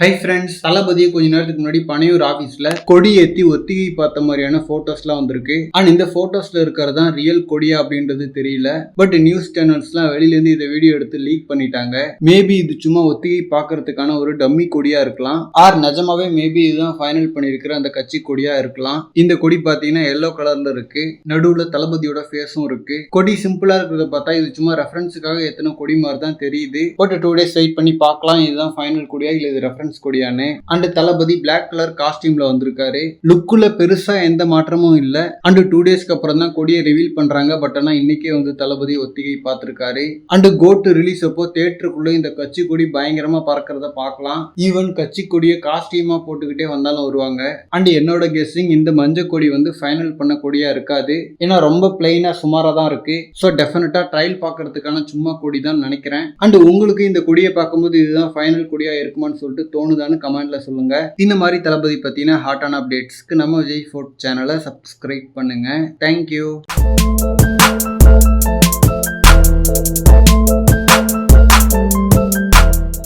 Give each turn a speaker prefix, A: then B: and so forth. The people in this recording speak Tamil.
A: ஹை ஃப்ரெண்ட்ஸ் தளபதியை கொஞ்ச நேரத்துக்கு முன்னாடி பனையூர் ஆஃபீஸில் கொடி ஏற்றி ஒத்திகை பார்த்த மாதிரியான ஃபோட்டோஸ்லாம் வந்திருக்கு. அண்ட் இந்த ஃபோட்டோஸில் இருக்கிறது தான் ரியல் கொடியா அப்படின்றது தெரியல. பட் நியூஸ் சேனல்ஸ்லாம் வெளியிலேருந்து இந்த வீடியோ எடுத்து லீக் பண்ணிட்டாங்க. மேபி இது சும்மா ஒத்திகை பார்க்கறதுக்கான ஒரு டம்மி கொடியா இருக்கலாம். ஆர் நிஜமாவே மேபி இதுதான் ஃபைனல் பண்ணியிருக்கிற அந்த கட்சி கொடியா இருக்கலாம். இந்த கொடி பார்த்தீங்கன்னா எல்லோ கலர்ல இருக்கு. நடுவில் தளபதியோட ஃபேஸும் இருக்கு. கொடி சிம்பிளா இருக்கிறத பார்த்தா இது சும்மா ரெஃபரன்ஸுக்காக எத்தனை கொடி மாதிரி தான் தெரியுது. பட் டூ டேஸ் வெயிட் பண்ணி பார்க்கலாம். இதுதான் ஃபைனல் கொடியா? இல்லை இது ரெஃபரன்ஸ் கொடியான்னு அண்ட் தளபதி பிளாக் கலர் காஸ்டியூம்ல வந்திருக்காரு. லுக்குல பெருசா எந்த மாற்றமும் இல்ல. அண்ட் டூ டேஸ்க்கு அப்புறம் தான் கொடியை ரிவீல் பண்றாங்க. பட் ஆனா இன்னைக்கே வந்து தளபதி ஒத்திகை பார்த்திருக்காரு. அண்ட் கோட்டு ரிலீஸ் அப்போ தேட்டருக்குள்ள இந்த கட்சி கொடி பயங்கரமா பறக்கிறத பார்க்கலாம். ஈவன் கட்சி கொடியை காஸ்டியூமா போட்டுக்கிட்டே வந்தாலும் வருவாங்க. அண்ட் என்னோட கெஸ்ஸிங் இந்த மஞ்சள் கொடி வந்து ஃபைனல் பண்ண கொடியா இருக்காது. ஏன்னா ரொம்ப பிளெயினா சுமாரா தான் இருக்கு. ஸோ டெஃபினட்டா ட்ரையல் பார்க்கறதுக்கான சும்மா கொடி தான் நினைக்கிறேன். அண்ட் உங்களுக்கு இந்த கொடியை பார்க்கும்போது இதுதான் ஃபைனல் கொடியா இருக்குமான்னு சொல்லிட்டு தோணுதான்னு கமெண்ட்ல சொல்லுங்க. இந்த மாதிரி தளபதி பத்தின ஹாட்டான அப்டேட்ஸ்க்கு நம்ம விஜய் ஃபோர்ட் சேனலை சப்ஸ்கிரைப் பண்ணுங்க. Thank you